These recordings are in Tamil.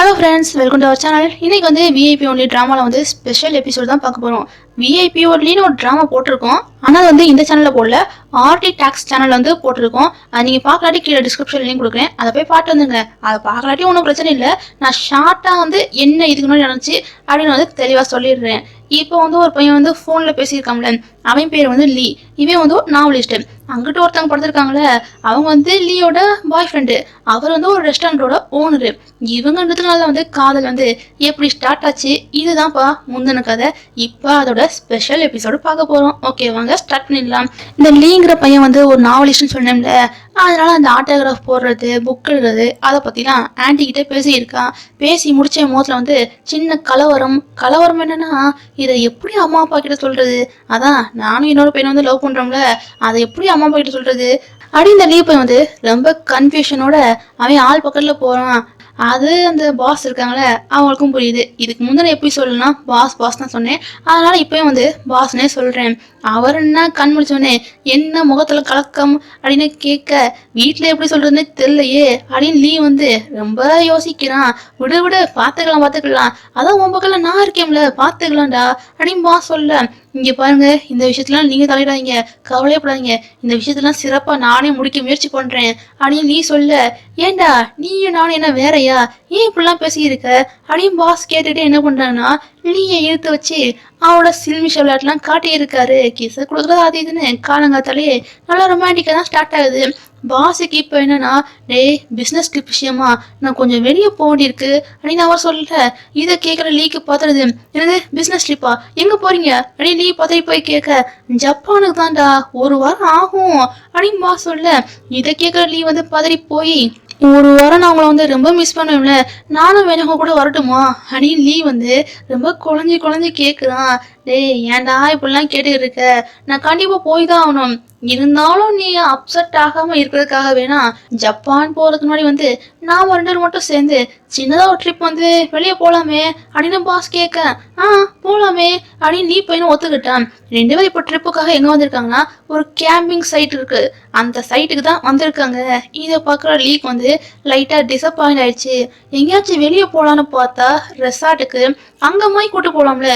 Hello friends welcome to our channel இன்னைக்கு வந்து விஐபி ஒன்லி ட்ராமாவில் வந்து ஸ்பெஷல் எபிசோட் தான் பார்க்க போகிறோம் விஐபி ஒன்லின்னு ஒரு ட்ராமா போட்டிருக்கோம். ஆனால் வந்து இந்த சேனலில் போடல. ஆர்டி டாக்ஸ் சேனல் வந்து போட்டிருக்கோம். அது நீங்கள் பார்க்கலாட்டி கீழே டிஸ்கிரிப்ஷன் லிங்க் கொடுக்குறேன். அதை போய் பார்த்து வந்துங்க அதை பார்க்கலாட்டி ஒன்றும் பிரச்சனை இல்லை. நான் ஷார்ட்டாக வந்து என்ன இதுக்கு முன்னாடி நினச்சி அப்படின்னு வந்து தெளிவாக சொல்லிடுறேன். இப்போ வந்து ஒரு பையன் வந்து ஃபோனில் பேசியிருக்காங்களே அவன் பேர் வந்து லீ. இவன் வந்து ஒரு நாவலிஸ்ட் அங்கிட்ட ஒருத்தவங்க படுத்திருக்காங்களே அவங்க வந்து லீயோட பாய் ஃப்ரெண்டு அவர் வந்து ஒரு ரெஸ்டாரண்ட்டோட ஓனரு இவங்கன்றதுனால வந்து காதல் வந்து எப்படி ஸ்டார்ட் ஆச்சு இதுதான்ப்பா முந்தின கதை. இப்போ அதோட ஸ்பெஷல் எபிசோடு பார்க்க போகிறோம் ஓகே வாங்க ஸ்டார்ட் பண்ணிடலாம். இந்த லீங்கிற பையன் வந்து ஒரு நாவலிஸ்ட்னு சொன்னேன்ல அதனால அந்த ஆட்டோகிராஃப் போடுறது புக் எழுதுறது அதை பற்றிலாம் ஆன்டிக்கிட்டே பேசியிருக்கான் பேசி முடிச்ச முகத்தில் வந்து சின்ன கலவரம். கலவரம் என்னன்னா இதை எப்படி அம்மா அப்பா கிட்ட சொல்றது? அதான் நானும் என்னோட பையனை வந்து லவ் பண்றோம்ல அதை எப்படி அம்மா அப்பா கிட்ட சொல்றது? அப்படி இந்த லீவ் பையன் வந்து ரொம்ப கன்ஃபியூஷனோட அவன் ஆள் பக்கத்துல போறான். அது அந்த பாஸ் இருக்காங்களே அவங்களுக்கும் புரியுது. இதுக்கு முந்தின எப்படி சொல்லலாம் பாஸ் பாஸ் தான் சொன்னேன். அதனால இப்பயும் வந்து பாஸ்னே சொல்றேன். அவர் என்ன கண் முடிச்சோடனே என்ன முகத்துல கலக்கம்? அப்படின்னு கேட்க வீட்டில் எப்படி சொல்றதுன்னு தெரியலையே. அப்படின்னு லீ வந்து ரொம்ப யோசிக்கிறான். விடு விடு பார்த்துக்கலாம் பார்த்துக்கலாம் அதான் உன் பக்கத்தில் நான் இருக்கேன்ல பார்த்துக்கலாம்டா அப்படின்னு பாஸ் சொல்ல இங்கே பாருங்க இந்த விஷயத்தெல்லாம் நீங்கள் தலையிடாதீங்க கவலையப்படாதீங்க. இந்த விஷயத்தெல்லாம் சிறப்பாக நானே முடிக்க முயற்சி பண்ணுறேன் அப்படின்னு நீ சொல்ல ஏண்டா நீயும் நானும் என்ன வேறயா? ஏன் இப்படிலாம் பேசியிருக்க? அப்படின்னு பாஸ் கேட்டுட்டு என்ன பண்றான்னா நீயே இழுத்து வச்சு அவனோட சில்மிஷ விளையாட்டுலாம் காட்டியிருக்காரு. கிசை கொடுக்குறது அது இதுன்னு காலங்காத்தாலே நல்லா ரொமான்டிக்காக தான் ஸ்டார்ட் ஆகுது. பாஸுக்கு இப்போ என்னன்னா டேய் பிஸ்னஸ் ட்ரிப் விஷயமா? நான் கொஞ்சம் வெளியே போக வேண்டியிருக்கு அப்படின்னு அவர் சொல்ல இதை கேட்குற லீக்கு பார்த்துறது என்னது பிஸ்னஸ் ட்ரிப்பா எங்கே போறீங்க? அப்படின்னு லீ பதறி போய் கேட்க ஜப்பானுக்கு தான்டா ஒரு வாரம் ஆகும் அப்படின்னு பாஸ் சொல்ல இதை கேட்குற லீ வந்து பதறி போய் ஒரு வாரம் நான் உங்களை வந்து ரொம்ப மிஸ் பண்ணுவேன்ல நானும் வேணும் கூட வரட்டுமா? அப்படின்னு லீ வந்து ரொம்ப குழஞ்சி குழஞ்சி கேட்குறான் டேய் ஏன்டா இப்படிலாம் கேட்டுக்கிட்டு இருக்க? நான் கண்டிப்பா போய் தான் ஆகணும். இருந்தாலும் நீ அப்செட் ஆகாம இருக்கிறதுக்காக வேணா ஜப்பான் போறதுக்கு முன்னாடி வந்து நாம ரெண்டு பேரும் மட்டும் சேர்ந்து சின்னதா ஒரு ட்ரிப் வந்து வெளியே போலாமே அப்படின்னு பாஸ் கேட்க ஆ போலாமே அப்படின்னு நீ பையனும் ஒத்துக்கிட்டான். ரெண்டு பேரும் இப்போ ட்ரிப்புக்காக எங்க வந்திருக்காங்கன்னா ஒரு கேம்பிங் சைட் இருக்கு. அந்த சைட்டுக்கு தான் வந்திருக்காங்க. இதை பார்க்குற லீக் வந்து லைட்டா டிசப்பாயிண்ட் ஆயிடுச்சு. எங்கேயாச்சும் வெளியே போலான்னு பார்த்தா ரெசார்ட்டுக்கு அங்க மாதிரி கூட்டு போலாம்ல.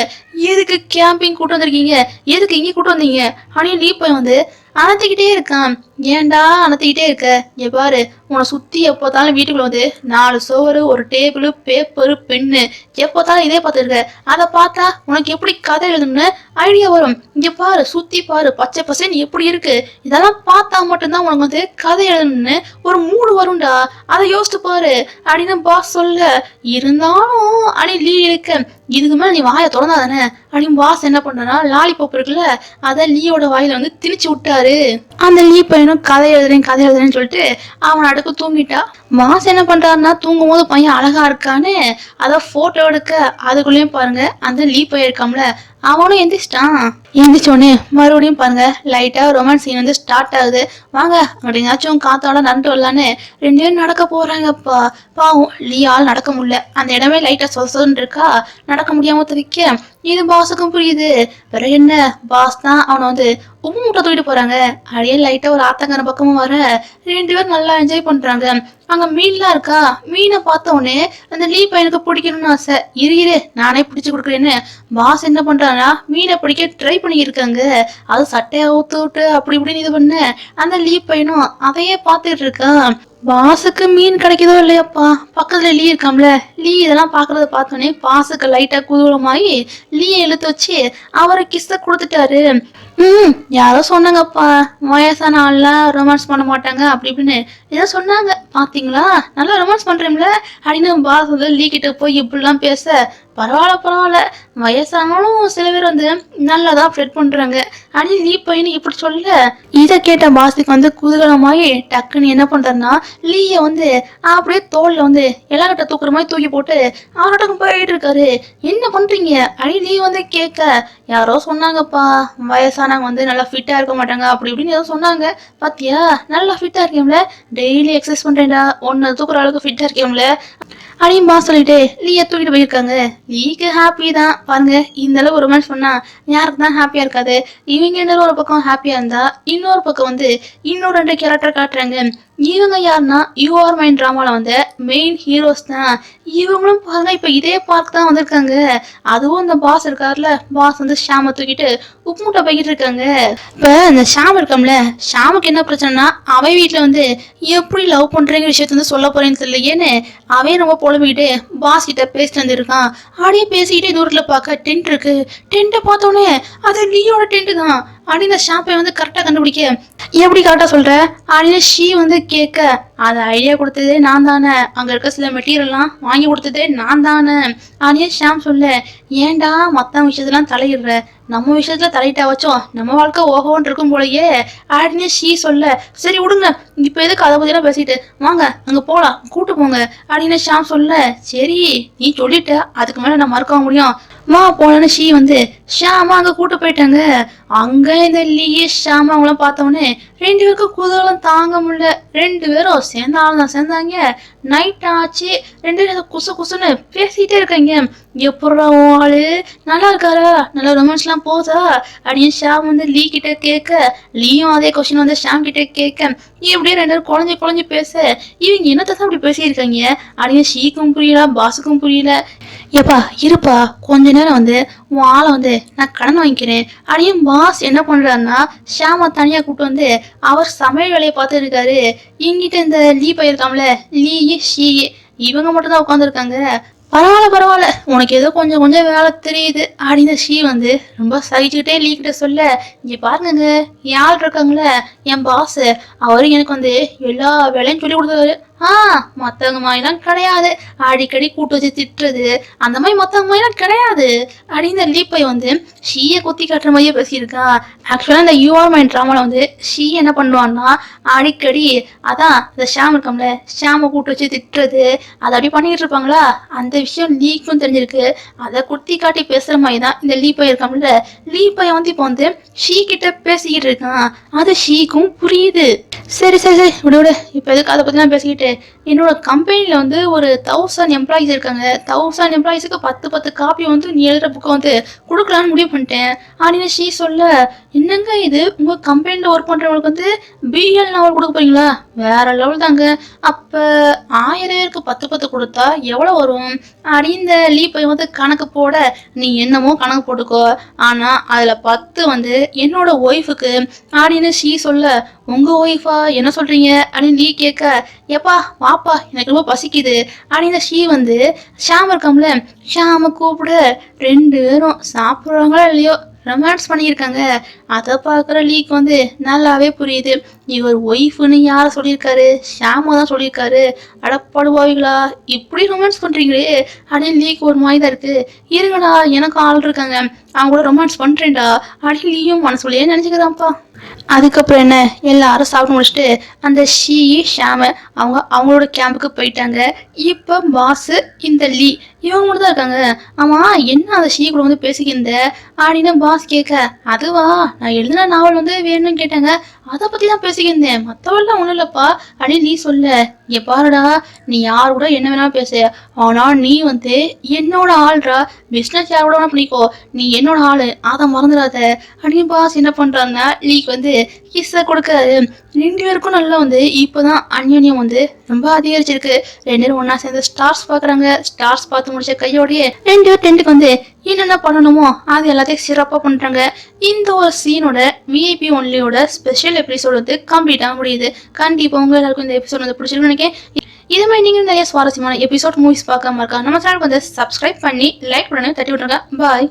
எதுக்கு கே கேம்பிங் கூட்டு வந்திருக்கீங்க? எதுக்கு இங்கே கூட்டு வந்தீங்க? அப்படின்னு நீ போய் வந்து அணத்திக்கிட்டே இருக்கான். ஏன்டா அனத்திக்கிட்டே இருக்க? இங்க பாரு உன்னை சுத்தி எப்போத்தாலும் வீட்டுக்குள்ள வந்து நாலு சோறு ஒரு டேபிள் பேப்பரு பென்னு எப்போத்தாலும் இதே பார்த்துருக்க. அதை பார்த்தா உனக்கு எப்படி கதை எழுதணும்னு ஐடியா வரும். இங்க பாரு சுத்தி பாரு பச்சை பசேன்னு எப்படி இருக்கு? இதெல்லாம் பார்த்தா மட்டும்தான் உனக்கு வந்து கதை எழுதணும்னு ஒரு மூடு வரும்டா. அதை யோசிச்சு பாரு. அப்படின்னு பாஸ் சொல்ல இருந்தாலும் அடி லீ இருக்க. இதுக்கு மேல நீ வாயை திறந்தாதானே? அப்படின்னு பாஸ் என்ன பண்றா லாலிபாப் இருக்குல்ல அதை லீயோட வாயில வந்து திணிச்சு விட்டாரு. அந்த லீ பையனும் கதை எழுதுறேன் கதை எழுதுறேன்னு சொல்லிட்டு அவன் அடுக்கு தூங்கிட்டா. மாஸ் என்ன பண்றாருன்னா தூங்கும் போது பையன் அழகா இருக்கான்னு அதான் போட்டோ எடுக்க அதுக்குள்ளேயும் பாருங்க அந்த லீ பையன் இருக்காம்ல அவனும் எந்திரிச்சிட்டான். எந்திரிச்சோடனே மறுபடியும் பாருங்க லைட்டா ரொமான்ஸ் சீன் வந்து ஸ்டார்ட் ஆகுது. வாங்க அப்படிங்காச்சும் காத்தோட நடந்து வரலான்னு ரெண்டு பேரும் நடக்க போறாங்கப்பா. பாவம் லீ நடக்க முடியல. அந்த இடமே லைட்டா சொசன்னு இருக்கா? நடக்க முடியாம தவிக்க இது பாஸுக்கும் புரியுது. பிறகு என்ன? பாஸ் தான் அவனை வந்து உப்பு மூட்டை தூக்கிட்டு போறாங்க. அப்படியே லைட்டா ஒரு ஆத்தங்கர பக்கமும் வர. ரெண்டு பேரும் நல்லா என்ஜாய் பண்றாங்க. அங்க மீன்லாம் இருக்கா? மீனை பார்த்த உடனே அந்த லீ பையனுக்கு பிடிக்கணும்னு ஆசை. இரு இரு நானே பிடிச்சு கொடுக்குறேன்னு பாஸ் என்ன பண்றானா மீனை பிடிக்க ட்ரை பண்ணியிருக்காங்க. அது சட்டையை ஊத்து விட்டு அப்படி இப்படின்னு இது பண்ண. அந்த லீ பையனும் அதையே பார்த்துட்டு இருக்கான். பாஸுக்கு மீன் கிடைக்குதோ இல்லையாப்பா? பக்கத்துல லீ இருக்காம்ல. லீ இதெல்லாம் பாக்குறத பார்த்தோன்னே பாஸுக்கு லைட்டா குதூகலமாயி லீயை இழுத்து வச்சு அவரை கிஸ்ஸ கொடுத்துட்டாரு. ம் யாரோ சொன்னாங்கப்பா. வயசான ஆள்லாம் ரொமான்ஸ் பண்ண மாட்டாங்க அப்படி இப்படின்னு. ஏதோ சொன்னாங்க. பாத்தீங்களா? நல்லா ரொமான்ஸ் பண்றீங்களா அப்படின்னு பாஸ் வந்து லீ கிட்ட போய் இப்படிலாம் பேச பரவாயில்ல பரவாயில்ல. வயசானாலும் சில பேர் வந்து நல்லதா ஃப்ரெட் பண்றாங்க. அப்படின்னு நீ பையனு இப்படி சொல்ல. இதை கேட்ட பாஸுக்கு வந்து குதூகலமாயி டக்குன்னு என்ன பண்றாருன்னா லீய வந்து அப்படியே தோல்ல வந்து எல்லார்கிட்ட தூக்குற மாதிரி தூக்கி போட்டு ஆரோட்டம் போயிட்டு இருக்காரு. என்ன பண்றீங்க? அடி நீ வந்து கேட்க. யாரோ சொன்னாங்கப்பா. வயசானவங்க வந்து நல்லா ஃபிட்டா இருக்க மாட்டாங்க. அப்படி இப்படின்னு ஏதோ சொன்னாங்க. பாத்தியா? நல்லா ஃபிட்டா இருக்கேன்ல டெய்லி எக்ஸசைஸ் பண்றேன்டா. ஒன்னு தூக்குற அளவுக்கு ஃபிட்டா இருக்கேன்ல அப்படின்னு பா சொல்லிட்டு லீயை தூக்கிட்டு போயிருக்காங்க. லீக்கு ஹாப்பி தான். பாருங்க இந்த அளவு மாதிரி சொன்னா யாருக்கு தான் ஹாப்பியா இருக்காது. இவங்க ஒரு பக்கம் ஹாப்பியா இருந்தா இன்னொரு பக்கம் வந்து இன்னொரு ரெண்டு கேரக்டர் காட்டுறாங்க. இவங்க யாருன்னா யூஆர் மைண்ட் ட்ராமாவில் வந்து மெயின் ஹீரோஸ் தான். இவங்களும் பாருங்க இப்போ இதே பார்க் தான் வந்திருக்காங்க. அதுவும் இந்த பாஸ் இருக்காருல பாஸ் வந்து ஷாம தூக்கிட்டு உப்பு மூட்டை போய்கிட்டு இருக்காங்க. இப்போ இந்த ஷாம் இருக்கம்ல ஷாமுக்கு என்ன பிரச்சனைனா அவன் வீட்டில் வந்து எப்படி லவ் பண்ணுறேங்கிற விஷயத்த வந்து சொல்ல போறேன்னு தெரியலையேன்னு அவன் ரொம்ப புலம்பிக்கிட்டு பாஸ் கிட்ட பேசிட்டு வந்திருக்கான். அப்படியே பேசிக்கிட்டே தூரத்தில் பார்க்க டென்ட் இருக்கு. டென்ட்டை பார்த்தோன்னே அது லீயோட டென்ட் தான். அப்படின்னு ஷாப்பை வந்து கரெக்டாக கண்டுபிடிக்க எப்படி கரெக்டாக சொல்ற? அப்படின்னு ஷீ வந்து கேட்க அது ஐடியா கொடுத்ததே நான் தானே. அங்கே இருக்க சில மெட்டீரியல்லாம் வாங்கி கொடுத்ததே நான் தானே. அப்படின்னு ஷாம் சொல்ல ஏன்டா மற்ற விஷயத்தெல்லாம் தலையிடுற? நம்ம விஷயத்துல தலையிட்டா வச்சோம். நம்ம வாழ்க்கை ஓகோன்னு இருக்கும் போலயே. அப்படின்னு ஷீ சொல்ல சரி விடுங்க. இப்போ எதுக்கு அதை பற்றிலாம் பேசிட்டு? வாங்க அங்கே போகலாம் கூட்டு போங்க. அப்படின்னு ஷாம் சொல்ல சரி நீ சொல்லிட்ட. அதுக்கு மேலே நான் மறக்க முடியும். அம்மா போனோன்னு ஷீ வந்து ஷியாமா அங்கே கூட்டு போயிட்டாங்க. அங்க இந்த லீயே ஷியாமா அவங்களாம் பார்த்தோன்னே ரெண்டு பேருக்கும் குதூகலம் தாங்க முடியல. ரெண்டு பேரும் சேர்ந்த ஆள் தான் சேர்ந்தாங்க. நைட் ஆச்சு. ரெண்டு பேரும் குசு குசுன்னு பேசிட்டே இருக்காங்க. எப்படா உன் ஆளு? நல்லா இருக்காரா? நல்லா ரொமான்ஸ்லாம் போதா அப்படின்னு ஷாம் வந்து லீ கிட்ட கேட்க லீயும் அதே கொஸ்டின் வந்து ஷாம் கிட்ட கேட்க இப்படியே ரெண்டு பேரும் குழஞ்சி குழஞ்சி பேச இவங்க என்னத்தான் அப்படி இப்படி பேசியிருக்காங்க? அப்படின்னு ஷீக்கும் புரியல பாசுக்கும் புரியல. ஏப்பா இருப்பா. கொஞ்ச நேரம் வந்து உன் ஆளை வந்து நான் கடன் வாங்கிக்கிறேன். அப்படின்னு பாஸ் என்ன பண்றாருன்னா ஷாமா தனியா கூப்பிட்டு வந்து அவர் சமையல் வேலையை பார்த்து இருக்காரு. இங்கிட்ட இந்த லீ போயிருக்காம்ல லீ ஷீ இவங்க மட்டும் தான் உட்காந்துருக்காங்க பரவாயில்ல பரவாயில்ல. உனக்கு ஏதோ கொஞ்சம் கொஞ்சம் வேலை தெரியுது. அப்படின்னு ஷீ வந்து ரொம்ப சகிச்சுக்கிட்டே லீ கிட்ட சொல்ல இங்கே பாருங்கங்க என் ஆள் இருக்காங்களே என் பாஸ் அவரு எனக்கு வந்து எல்லா வேலையும் சொல்லி கொடுத்தாரு ஆ மத்தவங்க மாதிரிலாம் கிடையாது. அடிக்கடி கூட்டு வச்சு திட்டுறது. அந்த மாதிரி மத்தவங்க மாதிரிலாம் கிடையாது. அப்படின்னு இந்த லீப்பை வந்து ஷீயை குத்தி காட்டுற மாதிரியே பேசியிருக்கா. ஆக்சுவலாக இந்த யூஆர் மைண்ட் ட்ராமாவில் வந்து ஷீ என்ன பண்ணுவான்னா அடிக்கடி அதான் இந்த ஷாம் இருக்கோம்ல ஷாமை கூட்டு வச்சு திட்டுறது. அதை அப்படி பண்ணிக்கிட்டு இருப்பாங்களா? அந்த விஷயம் லீக்கும் தெரிஞ்சிருக்கு. அதை குத்தி காட்டி பேசுகிற மாதிரி தான் இந்த லீப்பை இருக்காம்ல லீப்பை வந்து இப்போ வந்து ஷீ கிட்ட பேசிக்கிட்டு இருக்கான். அது ஷீக்கும் புரியுது. சரி சரி சரி விடு விடு. இப்போ எதுக்கு அதை பற்றிலாம் பேசிக்கிட்டு? என்னோட கம்பெனியில் வந்து ஒரு தௌசண்ட் எம்ப்ளாயிஸ் இருக்காங்க. தௌசண்ட் எம்ப்ளாயிஸுக்கு பத்து பத்து காப்பி வந்து நீ எழுதுற புக்கை வந்து கொடுக்கலான்னு முடிவு பண்ணிட்டேன். அப்படின்னு ஷீ சொல்ல என்னங்க இது? உங்கள் கம்பெனியில் ஒர்க் பண்ணுறவங்களுக்கு வந்து பிஎல் நாவல் கொடுக்க போறீங்களா? வேற லெவல் தாங்க. அப்போ ஆயிரம் பேருக்கு பத்து பத்து கொடுத்தா எவ்வளோ வரும்? அப்படின்னு இந்த லீப்பை வந்து கணக்கு போட நீ என்னமோ கணக்கு போட்டுக்கோ. ஆனால் அதில் பத்து வந்து என்னோட ஒய்ஃபுக்கு அப்படின்னு ஷீ சொல்ல உங்க ஒய்ஃபா என்ன சொல்றீங்க? அப்படின்னு லீ கேட்க ஏப்பா வாப்பா எனக்கு ரொம்ப பசிக்குது. அப்படின்னு ஷீ வந்து ஷாம் இருக்கோம்ல ஷாம கூப்பிட. ரெண்டு பேரும் சாப்பிட்றாங்களா இல்லையோ? ரொமான்ஸ் பண்ணியிருக்காங்க. அதை பார்க்குற லீக் வந்து நல்லாவே புரியுது. இவர் ஒய்ஃப்னு யாரை சொல்லியிருக்காரு? ஷாமா தான் சொல்லியிருக்காரு. அடப்படுவாவிகளா இப்படி ரொமான்ஸ் பண்ணுறீங்களே அப்படின்னு லீக் ஒரு மாதிரி தான் இருக்கு. இருங்கடா எனக்கு ஆள் இருக்காங்க. அவங்க கூட ரொமான்ஸ் பண்ணுறேன்டா அப்படின்னு லீயும் மனசுலையே நினச்சிக்கிறான்ப்பா. அதுக்கப்புறம் என்ன? எல்லாரும் சாப்பிட்டு முடிச்சுட்டு அந்த ஷீ ஷாம அவங்க அவங்களோட கேம்புக்கு போயிட்டாங்க. இப்போ பாஸு இந்த லீ இவங்க மட்டும் தான் இருக்காங்க. ஆமா என்ன அந்த ஷீ கூட வந்து பேசிக்கிந்த அப்படின்னு பாஸ் கேட்க அதுவா? நான் எழுதின நாவல் வந்து வேணும்னு கேட்டாங்க. அதை பத்தி தான் பேசிக்கிருந்தேன். மற்றவெல்லாம் ஒன்றும் இல்லப்பா. அப்படின்னு நீ சொல்ல. இங்க பாருடா நீ யார் கூட என்ன வேணாலும் பேச. ஆனா நீ வந்து என்னோட ஆள்ரா பிஸ்னஸ் யார் கூட வேணா பண்ணிக்கோ. நீ என்னோட ஆளு. அதை மறந்துடாத. அப்படின்னு பாஸ் என்ன பண்றாருன்னா லீக் வந்து கிஸ்ஸை கொடுக்காரு ரெண்டு பேருக்கும் நல்லா வந்து இப்போதான் அந்யோன்யம் வந்து ரொம்ப அதிகரிச்சிருக்கு. ரெண்டு பேரும் ஒன்னா சேர்ந்து ஸ்டார்ஸ் பாக்குறாங்க ஸ்டார்ஸ் பார்த்து முடிச்ச கையோடயே ரெண்டு பேர் டென்ட்டுக்கு வந்து என்னென்ன பண்ணணுமோ அது எல்லாத்தையும் சிறப்பாக பண்றாங்க. இந்த ஒரு சீனோட விஐபி ஒன்லியோட ஸ்பெஷல் எபிசோடு வந்து கம்ப்ளீட்டாக முடியுது. கண்டிப்பாக உங்க எல்லாருக்கும் இந்த எபிசோட் வந்து பிடிச்சிருக்குன்னு நினைக்கிறேன். இதே மாதிரி நீங்கள் நிறைய சுவாரஸ்யமான எபிசோட் மூவிஸ் பார்க்காம இருக்கா நம்ம சேனலுக்கு வந்து சப்ஸ்கிரைப் பண்ணி லைக் பண்ணி தட்டி விட்டுருங்க. பாய்